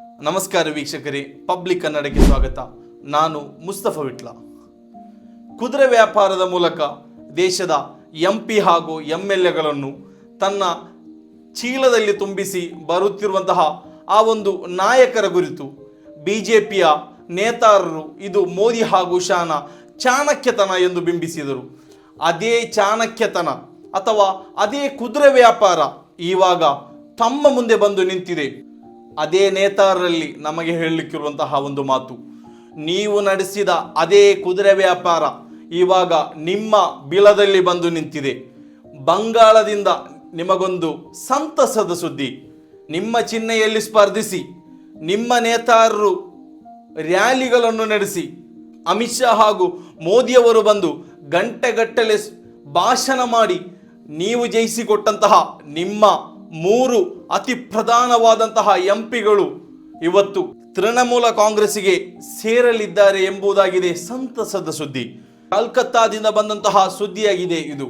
ನಮಸ್ಕಾರ ವೀಕ್ಷಕರೇ, ಪಬ್ಲಿಕ್ ಕನ್ನಡಕ್ಕೆ ಸ್ವಾಗತ. ನಾನು ಮುಸ್ತಫಾ ವಿಟ್ಲ. ಕುದುರೆ ವ್ಯಾಪಾರದ ಮೂಲಕ ದೇಶದ ಎಂ ಪಿ ಹಾಗೂ ಎಂ ಎಲ್ ಎಗಳನ್ನು ತನ್ನ ಚೀಲದಲ್ಲಿ ತುಂಬಿಸಿ ಬರುತ್ತಿರುವಂತಹ ಆ ಒಂದು ನಾಯಕರ ಕುರಿತು ಬಿ ಜೆ ಪಿಯ ನೇತಾರರು ಇದು ಮೋದಿ ಹಾಗೂ ಶಾನ ಚಾಣಕ್ಯತನ ಎಂದು ಬಿಂಬಿಸಿದರು. ಅದೇ ಚಾಣಕ್ಯತನ ಅಥವಾ ಅದೇ ಕುದುರೆ ವ್ಯಾಪಾರ ಇವಾಗ ತಮ್ಮ ಮುಂದೆ ಬಂದು ನಿಂತಿದೆ. ಅದೇ ನೇತಾರರಲ್ಲಿ ನಮಗೆ ಹೇಳಲಿಕ್ಕಿರುವಂತಹ ಒಂದು ಮಾತು. ನೀವು ನಡೆಸಿದ ಅದೇ ಕುದುರೆ ವ್ಯಾಪಾರ ಇವಾಗ ನಿಮ್ಮ ಬಿಲದಲ್ಲಿ ಬಂದು ನಿಂತಿದೆ. ಬಂಗಾಳದಿಂದ ನಿಮಗೊಂದು ಸಂತಸದ ಸುದ್ದಿ. ನಿಮ್ಮ ಚಿಹ್ನೆಯಲ್ಲಿ ಸ್ಪರ್ಧಿಸಿ, ನಿಮ್ಮ ನೇತಾರರು ರ್ಯಾಲಿಗಳನ್ನು ನಡೆಸಿ. ಅಮಿತ್ ಶಾ ಹಾಗೂ ಮೋದಿಯವರು ಬಂದು ಗಂಟೆಗಟ್ಟಲೆ ಭಾಷಣ ಮಾಡಿ, ನೀವು ಜಯಿಸಿಕೊಟ್ಟಂತಹ ನಿಮ್ಮ ಮೂರು ಅತಿ ಪ್ರಧಾನವಾದಂತಹ ಎಂಪಿಗಳು ಇವತ್ತು ತೃಣಮೂಲ ಕಾಂಗ್ರೆಸ್ಸಿಗೆ ಸೇರಲಿದ್ದಾರೆ ಎಂಬುದಾಗಿದೆ ಸಂತಸದ ಸುದ್ದಿ. ಕಲ್ಕತ್ತಾದಿಂದ ಬಂದಂತಹ ಸುದ್ದಿಯಾಗಿದೆ ಇದು.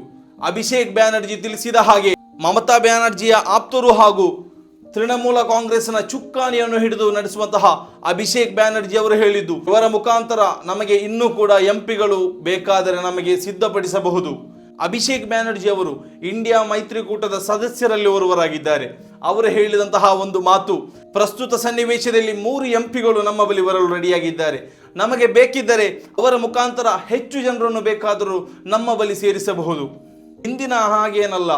ಅಭಿಷೇಕ್ ಬ್ಯಾನರ್ಜಿ ತಿಳಿಸಿದ ಹಾಗೆ ಮಮತಾ ಬ್ಯಾನರ್ಜಿಯ ಆಪ್ತರು ಹಾಗೂ ತೃಣಮೂಲ ಕಾಂಗ್ರೆಸ್ನ ಚುಕ್ಕಾಣಿಯನ್ನು ಹಿಡಿದು ನಡೆಸುವಂತಹ ಅಭಿಷೇಕ್ ಬ್ಯಾನರ್ಜಿ ಅವರು ಹೇಳಿದ್ದು, ಇವರ ಮುಖಾಂತರ ನಮಗೆ ಇನ್ನೂ ಕೂಡ ಎಂಪಿಗಳು ಬೇಕಾದರೆ ನಮಗೆ ಸಿದ್ಧಪಡಿಸಬಹುದು. ಅಭಿಷೇಕ್ ಬ್ಯಾನರ್ಜಿ ಅವರು ಇಂಡಿಯಾ ಮೈತ್ರಿಕೂಟದ ಸದಸ್ಯರಲ್ಲಿ ಒರುವರಾಗಿದ್ದಾರೆ. ಅವರು ಹೇಳಿದಂತಹ ಒಂದು ಮಾತು, ಪ್ರಸ್ತುತ ಸನ್ನಿವೇಶದಲ್ಲಿ ಮೂರು ಎಂಪಿಗಳು ನಮ್ಮ ಬಳಿ ಬರಲು ರೆಡಿಯಾಗಿದ್ದಾರೆ. ನಮಗೆ ಬೇಕಿದ್ದರೆ ಅವರ ಮುಖಾಂತರ ಹೆಚ್ಚು ಜನರನ್ನು ಬೇಕಾದರೂ ನಮ್ಮ ಬಳಿ ಸೇರಿಸಬಹುದು. ಇಂದಿನ ಹಾಗೇನಲ್ಲ,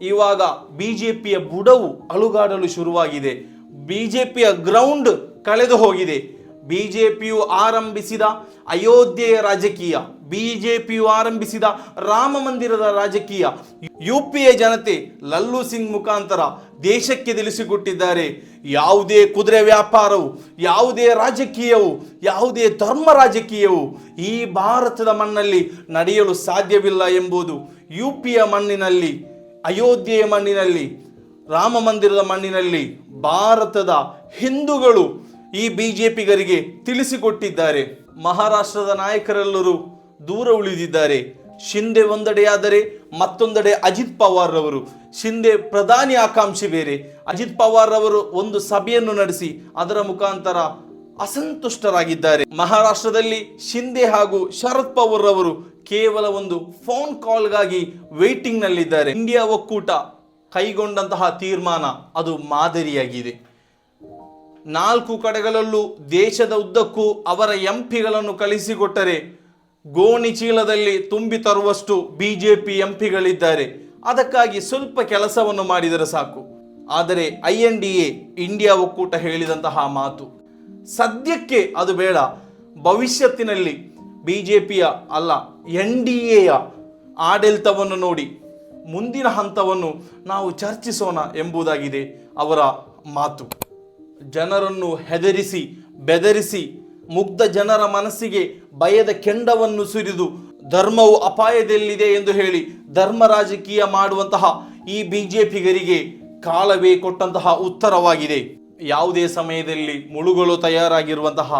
ಇವಾಗ ಬಿ ಜೆ ಪಿಯ ಬುಡವು ಅಳುಗಾಡಲು ಶುರುವಾಗಿದೆ. ಬಿಜೆಪಿಯ ಗ್ರೌಂಡ್ ಕಳೆದು ಹೋಗಿದೆ. ಬಿಜೆಪಿಯು ಆರಂಭಿಸಿದ ಅಯೋಧ್ಯೆಯ ರಾಜಕೀಯ ಬಿ ಜೆ ಪಿಯು ಆರಂಭಿಸಿದ ರಾಮ ಮಂದಿರದ ರಾಜಕೀಯ. ಯು ಪಿ ಎ ಜನತೆ ಲಲ್ಲು ಸಿಂಗ್ ಮುಖಾಂತರ ದೇಶಕ್ಕೆ ತಿಳಿಸಿಕೊಟ್ಟಿದ್ದಾರೆ. ಯಾವುದೇ ಕುದುರೆ ವ್ಯಾಪಾರವು, ಯಾವುದೇ ರಾಜಕೀಯವು, ಯಾವುದೇ ಧರ್ಮ ರಾಜಕೀಯವು ಈ ಭಾರತದ ಮಣ್ಣಲ್ಲಿ ನಡೆಯಲು ಸಾಧ್ಯವಿಲ್ಲ ಎಂಬುದು ಯು ಪಿಯ ಮಣ್ಣಿನಲ್ಲಿ, ಅಯೋಧ್ಯೆಯ ಮಣ್ಣಿನಲ್ಲಿ, ರಾಮ ಮಂದಿರದ ಮಣ್ಣಿನಲ್ಲಿ ಭಾರತದ ಹಿಂದೂಗಳು ಈ ಬಿಜೆಪಿಗರಿಗೆ ತಿಳಿಸಿಕೊಟ್ಟಿದ್ದಾರೆ. ಮಹಾರಾಷ್ಟ್ರದ ನಾಯಕರೆಲ್ಲರೂ ದೂರ ಉಳಿದಿದ್ದಾರೆ. ಶಿಂದೆ ಒಂದೆಡೆಯಾದರೆ ಮತ್ತೊಂದೆಡೆ ಅಜಿತ್ ಪವಾರ್ ರವರು. ಶಿಂದೆ ಪ್ರಧಾನಿ ಆಕಾಂಕ್ಷಿ ಬೇರೆ. ಅಜಿತ್ ಪವಾರ್ ರವರು ಒಂದು ಸಭೆಯನ್ನು ನಡೆಸಿ ಅದರ ಮುಖಾಂತರ ಅಸಂತುಷ್ಟರಾಗಿದ್ದಾರೆ. ಮಹಾರಾಷ್ಟ್ರದಲ್ಲಿ ಶಿಂದೆ ಹಾಗೂ ಶರದ್ ಪವಾರ್ ರವರು ಕೇವಲ ಒಂದು ಫೋನ್ ಕಾಲ್ಗಾಗಿ ವೇಟಿಂಗ್ ನಲ್ಲಿದ್ದಾರೆ ಇಂಡಿಯಾ ಒಕ್ಕೂಟ ಕೈಗೊಂಡಂತಹ ತೀರ್ಮಾನ ಅದು ಮಾದರಿಯಾಗಿದೆ. ನಾಲ್ಕು ಕಡೆಗಳಲ್ಲೂ ದೇಶದ ಉದ್ದಕ್ಕೂ ಅವರ ಎಂಪಿಗಳನ್ನು ಕಳಿಸಿಕೊಟ್ಟರೆ ಗೋಣಿ ಚೀಲದಲ್ಲಿ ತುಂಬಿ ತರುವಷ್ಟು ಬಿ ಜೆ ಬಿಜೆಪಿ ಎಂಪಿಗಳಿದ್ದಾರೆ. ಅದಕ್ಕಾಗಿ ಸ್ವಲ್ಪ ಕೆಲಸವನ್ನು ಮಾಡಿದರೆ ಸಾಕು. ಆದರೆ I N D A India ಒಕ್ಕೂಟ ಹೇಳಿದಂತಹ ಮಾತು. ಸದ್ಯಕ್ಕೆ ಅದು ಬೇಡ. ಭವಿಷ್ಯತ್ತಿನಲ್ಲಿ ಬಿ ಜೆ ಪಿಯ ಅಲ್ಲ, ಎನ್ ಡಿ ಎಯ ಆಡಳಿತವನ್ನು ನೋಡಿ ಮುಂದಿನ ಹಂತವನ್ನು ನಾವು ಚರ್ಚಿಸೋಣ ಎಂಬುದಾಗಿದೆ ಅವರ ಮಾತು. ಜನರನ್ನು ಹೆದರಿಸಿ, ಬೆದರಿಸಿ, ಮುಗ್ಧ ಜನರ ಮನಸ್ಸಿಗೆ ಭಯದ ಕೆಂಡವನ್ನು ಸುರಿದು, ಧರ್ಮವು ಅಪಾಯದಲ್ಲಿದೆ ಎಂದು ಹೇಳಿ ಧರ್ಮ ರಾಜಕೀಯ ಮಾಡುವಂತಹ ಈ ಬಿಜೆಪಿಗರಿಗೆ ಕಾಲವೇ ಕೊಟ್ಟಂತಹ ಉತ್ತರವಾಗಿದೆ. ಯಾವುದೇ ಸಮಯದಲ್ಲಿ ಮುಳುಗಲು ತಯಾರಾಗಿರುವಂತಹ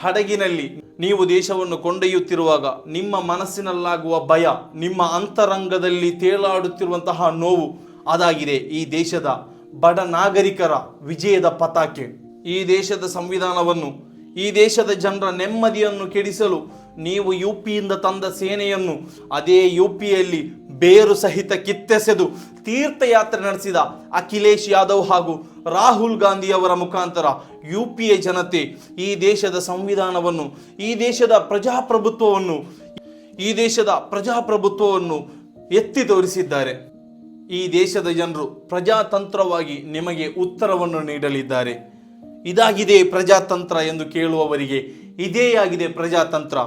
ಹಡಗಿನಲ್ಲಿ ನೀವು ದೇಶವನ್ನು ಕೊಂಡೊಯ್ಯುತ್ತಿರುವಾಗ ನಿಮ್ಮ ಮನಸ್ಸಿನಲ್ಲಾಗುವ ಭಯ, ನಿಮ್ಮ ಅಂತರಂಗದಲ್ಲಿ ತೇಲಾಡುತ್ತಿರುವಂತಹ ನೋವು ಅದಾಗಿದೆ ಈ ದೇಶದ ಬಡ ನಾಗರಿಕರ ವಿಜಯದ ಪತಾಕೆ. ಈ ದೇಶದ ಸಂವಿಧಾನವನ್ನು, ಈ ದೇಶದ ಜನರ ನೆಮ್ಮದಿಯನ್ನು ಕೆಡಿಸಲು ನೀವು ಯು ಪಿಯಿಂದ ತಂದ ಸೇನೆಯನ್ನು, ಅದೇ ಯು ಪಿಯಲ್ಲಿ ಬೇರು ಸಹಿತ ಕಿತ್ತೆಸೆದು ತೀರ್ಥಯಾತ್ರೆ ನಡೆಸಿದ ಅಖಿಲೇಶ್ ಯಾದವ್ ಹಾಗೂ ರಾಹುಲ್ ಗಾಂಧಿ ಅವರ ಮುಖಾಂತರ ಯು ಪಿ ಎ ಜನತೆ ಈ ದೇಶದ ಸಂವಿಧಾನವನ್ನು, ಈ ದೇಶದ ಪ್ರಜಾಪ್ರಭುತ್ವವನ್ನು, ಈ ದೇಶದ ಪ್ರಜಾಪ್ರಭುತ್ವವನ್ನು ಎತ್ತಿ ತೋರಿಸಿದ್ದಾರೆ. ಈ ದೇಶದ ಜನರು ಪ್ರಜಾತಂತ್ರವಾಗಿ ನಿಮಗೆ ಉತ್ತರವನ್ನು ನೀಡಲಿದ್ದಾರೆ. ಇದಾಗಿದೆ ಪ್ರಜಾತಂತ್ರ ಎಂದು ಕೇಳುವವರಿಗೆ ಇದೇ ಆಗಿದೆ ಪ್ರಜಾತಂತ್ರ.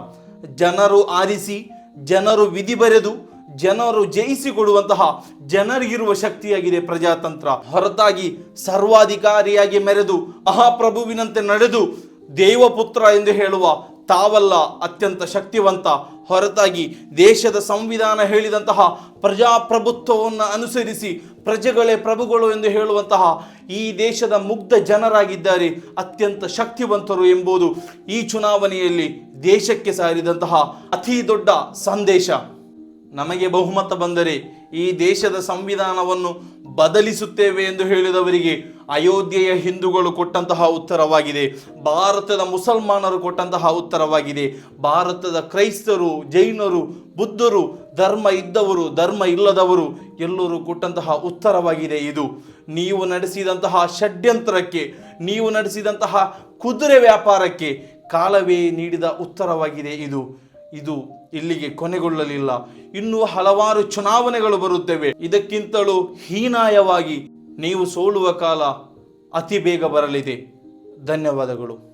ಜನರು ಆರಿಸಿ, ಜನರು ವಿಧಿ ಬರೆದು, ಜನರು ಜಯಿಸಿಕೊಡುವಂತಹ ಜನರಿಗಿರುವ ಶಕ್ತಿಯಾಗಿದೆ ಪ್ರಜಾತಂತ್ರ. ಹೊರತಾಗಿ ಸರ್ವಾಧಿಕಾರಿಯಾಗಿ ಮೆರೆದು ಅಹಾಪ್ರಭುವಿನಂತೆ ನಡೆದು, ದೇವಪುತ್ರ ಎಂದು ಹೇಳುವ ತಾವಲ್ಲ ಅತ್ಯಂತ ಶಕ್ತಿವಂತ, ಹೊರತಾಗಿ ದೇಶದ ಸಂವಿಧಾನ ಹೇಳಿದಂತಹ ಪ್ರಜಾಪ್ರಭುತ್ವವನ್ನು ಅನುಸರಿಸಿ ಪ್ರಜೆಗಳೇ ಪ್ರಭುಗಳು ಎಂದು ಹೇಳುವಂತಹ ಈ ದೇಶದ ಮುಗ್ಧ ಜನರಾಗಿದ್ದಾರೆ, ಅತ್ಯಂತ ಶಕ್ತಿವಂತರು ಎಂಬುದು ಈ ಚುನಾವಣೆಯಲ್ಲಿ ದೇಶಕ್ಕೆ ಸಾರಿದಂತಹ ಅತಿ ದೊಡ್ಡ ಸಂದೇಶ. ನಮಗೆ ಬಹುಮತ ಬಂದರೆ ಈ ದೇಶದ ಸಂವಿಧಾನವನ್ನು ಬದಲಿಸುತ್ತೇವೆ ಎಂದು ಹೇಳಿದವರಿಗೆ ಅಯೋಧ್ಯೆಯ ಹಿಂದೂಗಳು ಕೊಟ್ಟಂತಹ ಉತ್ತರವಾಗಿದೆ. ಭಾರತದ ಮುಸಲ್ಮಾನರು ಕೊಟ್ಟಂತಹ ಉತ್ತರವಾಗಿದೆ. ಭಾರತದ ಕ್ರೈಸ್ತರು, ಜೈನರು, ಬುದ್ಧರು, ಧರ್ಮ ಇದ್ದವರು, ಧರ್ಮ ಇಲ್ಲದವರು ಎಲ್ಲರೂ ಕೊಟ್ಟಂತಹ ಉತ್ತರವಾಗಿದೆ ಇದು. ನೀವು ನಡೆಸಿದಂತಹ ಷಡ್ಯಂತ್ರಕ್ಕೆ, ನೀವು ನಡೆಸಿದಂತಹ ಕುದುರೆ ವ್ಯಾಪಾರಕ್ಕೆ ಕಾಲವೇ ನೀಡಿದ ಉತ್ತರವಾಗಿದೆ ಇದು. ಇದು ಇಲ್ಲಿಗೆ ಕೊನೆಗೊಳ್ಳಲಿಲ್ಲ. ಇನ್ನೂ ಹಲವಾರು ಚುನಾವಣೆಗಳು ಬರುತ್ತವೆ. ಇದಕ್ಕಿಂತಲೂ ಹೀನಾಯವಾಗಿ ನೀವು ಸೋಲುವ ಕಾಲ ಅತಿ ಬೇಗ ಬರಲಿದೆ. ಧನ್ಯವಾದಗಳು.